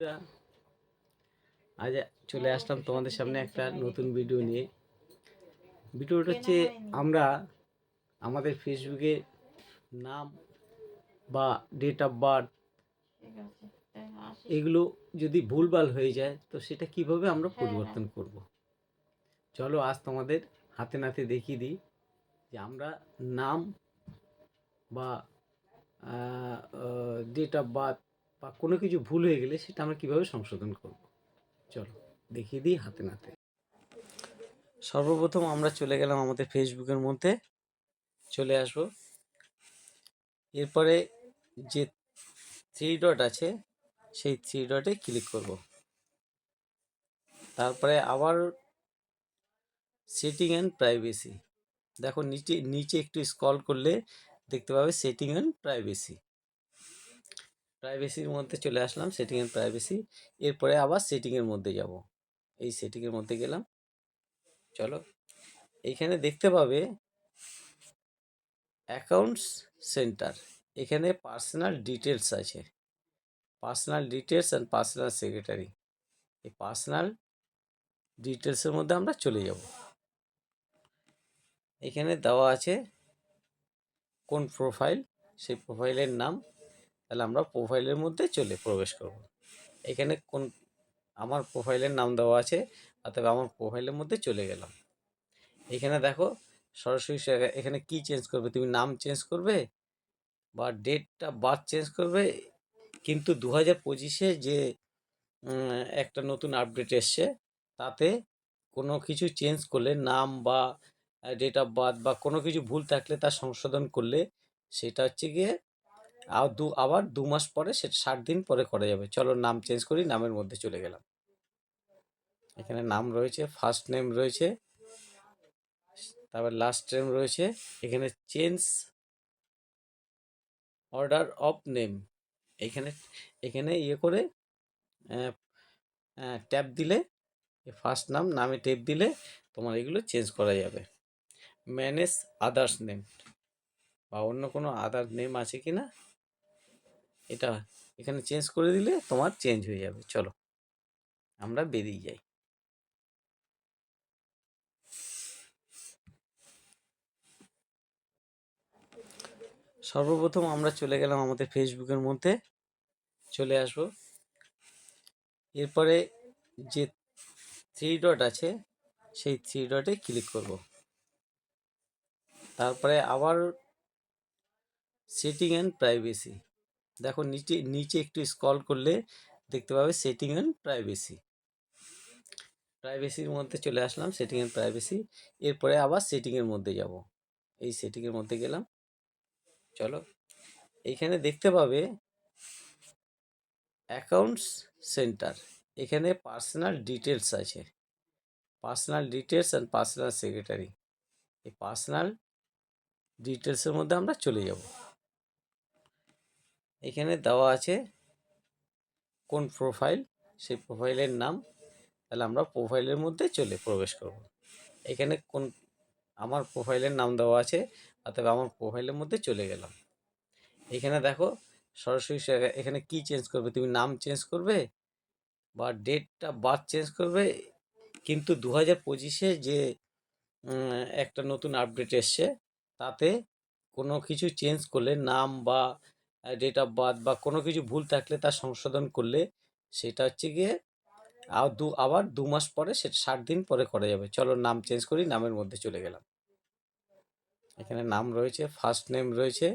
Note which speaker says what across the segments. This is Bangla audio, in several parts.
Speaker 1: বন্ধুরা, আজ চলে আসলাম তোমাদের সামনে একটা নতুন ভিডিও নিয়ে। ভিডিওটা হচ্ছে আমরা আমাদের ফেসবুকে নাম বা ডেট অফ বার্থ এগুলো যদি ভুলভাল হয়ে যায় তো সেটা কীভাবে আমরা পরিবর্তন করব? চলো আজ তোমাদের হাতে নাতে দেখিয়ে দিই যে আমরা নাম বা ডেট অফ বার্থ বা কোনো কিছু ভুল হয়ে গেলে সেটা আমরা কীভাবে সংশোধন করব? চলো, দেখিয়ে দিই হাতে নাতে। সর্বপ্রথম আমরা চলে গেলাম আমাদের ফেসবুকের মধ্যে। চলে আসব। এরপরে যে থ্রি ডট আছে, সেই থ্রি ডটে ক্লিক করব। তারপরে আবার সেটিং অ্যান্ড প্রাইভেসি দেখো, নিচে নিচে একটু স্ক্রল করলে দেখতে পাবে সেটিং অ্যান্ড প্রাইভেসি প্রাইভেসির মধ্যে চলে আসলাম সেটিং অ্যান্ড প্রাইভেসি এরপরে আবার সেটিংয়ের মধ্যে যাব। এই সেটিংয়ের মধ্যে গেলাম। চলো এইখানে দেখতে পাবে অ্যাকাউন্টস সেন্টার এখানে পার্সোনাল ডিটেলস আছে। Personal details and personal secretary এই পার্সোনাল ডিটেলসের মধ্যে আমরা চলে যাব। এখানে দেওয়া আছে কোন প্রোফাইল সেই প্রোফাইলের নাম তাহলে আমরা প্রোফাইলের মধ্যে চলে প্রবেশ করব। এখানে কোন, আমার প্রোফাইলের নাম দেওয়া আছে অর্থাৎ আমার প্রোফাইলের মধ্যে চলে গেলাম। এখানে দেখো, সরাসরি এখানে কি চেঞ্জ করবে? তুমি নাম চেঞ্জ করবে বা ডেটটা বার্থ চেঞ্জ করবে, কিন্তু দু হাজার পঁচিশে যে একটা নতুন আপডেট এসছে, তাতে কোনো কিছু চেঞ্জ করলে, নাম বা ডেট অফ বার্থ বা কোনো কিছু ভুল থাকলে তা সংশোধন করলে, সেটা হচ্ছে গিয়ে আর দু, আবার দু মাস পরে সেটা ষাট দিন পরে করা যাবে। চলো নাম চেঞ্জ করি, নামের মধ্যে চলে গেলাম। এখানে নাম রয়েছে ফার্স্ট নেম রয়েছে, তারপর লাস্ট নেম রয়েছে, এখানে চেঞ্জ অর্ডার অফ নেম এখানে এখানে ইয়ে করে ট্যাপ দিলে ফার্স্ট নাম, নামে ট্যাপ দিলে তোমার এগুলো চেঞ্জ করা যাবে। ম্যানেজ আদার্স নেম বা অন্য কোনো আদার নেম আছে কি না এটা এখানে চেঞ্জ করে দিলে তোমার চেঞ্জ হয়ে যাবে। চলো, আমরা বেরিয়ে যাই। সর্বপ্রথম আমরা চলে গেলাম আমাদের ফেসবুকের মধ্যে। চলে আসব। এরপরে যে থ্রি ডট আছে, সেই থ্রি ডটে ক্লিক করব। তারপরে আবার সেটিং অ্যান্ড প্রাইভেসি দেখো নিচে নিচে একটু স্ক্রল করলে দেখতে পাবে সেটিং অ্যান্ড প্রাইভেসি প্রাইভেসির মধ্যে চলে আসলাম সেটিং অ্যান্ড প্রাইভেসি এরপরে আবার সেটিংয়ের মধ্যে যাব। এই সেটিংয়ের মধ্যে গেলাম। চলো। এইখানে দেখতে পাবে অ্যাকাউন্টস সেন্টার এখানে পার্সোনাল ডিটেলস আছে। Personal details and personal secretary এই পার্সোনাল ডিটেলসের মধ্যে আমরা চলে যাব। এখানে দেওয়া আছে কোন প্রোফাইল সেই প্রোফাইলের নাম। তাহলে আমরা প্রোফাইলের মধ্যে চলে প্রবেশ করব। এখানে কোন, আমার প্রোফাইলের নাম দেওয়া আছে, অর্থাৎ আমার প্রোফাইলের মধ্যে চলে গেলাম। এখানে দেখো, সরাসরি এখানে কি চেঞ্জ করবে? তুমি নাম চেঞ্জ করবে বা ডেটটা বার্থ চেঞ্জ করবে। কিন্তু দু হাজার পঁচিশে যে একটা নতুন আপডেট এসছে, তাতে কোনো কিছু চেঞ্জ করলে নাম বা ডেট অফ বার্থ বা কোনো কিছু ভুল থাকলে তা সংশোধন করলে সেটা হচ্ছে গিয়ে আর দু, আবার দু মাস পরে সেটা ষাট দিন পরে করা যাবে। চলো নাম চেঞ্জ করি, নামের মধ্যে চলে গেলাম। এখানে নাম রয়েছে ফার্স্ট নেম রয়েছে,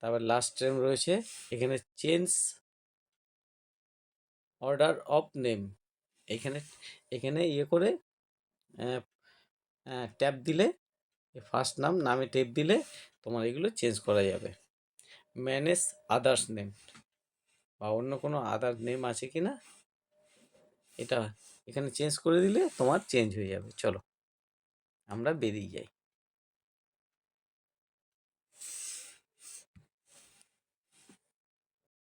Speaker 1: তারপর লাস্ট নেম রয়েছে, এখানে চেঞ্জ অর্ডার অফ নেম এখানে এখানে ইয়ে করে ট্যাপ দিলে ফার্স্ট নাম, নামে ট্যাপ দিলে তোমার এগুলো চেঞ্জ করা যাবে। Manage others name. বা অন্য কোনো আদার নেম আছে কি না? এটা এখানে চেঞ্জ করে দিলে তোমার চেঞ্জ হয়ে যাবে। চলো, আমরা বেরিয়ে যাই।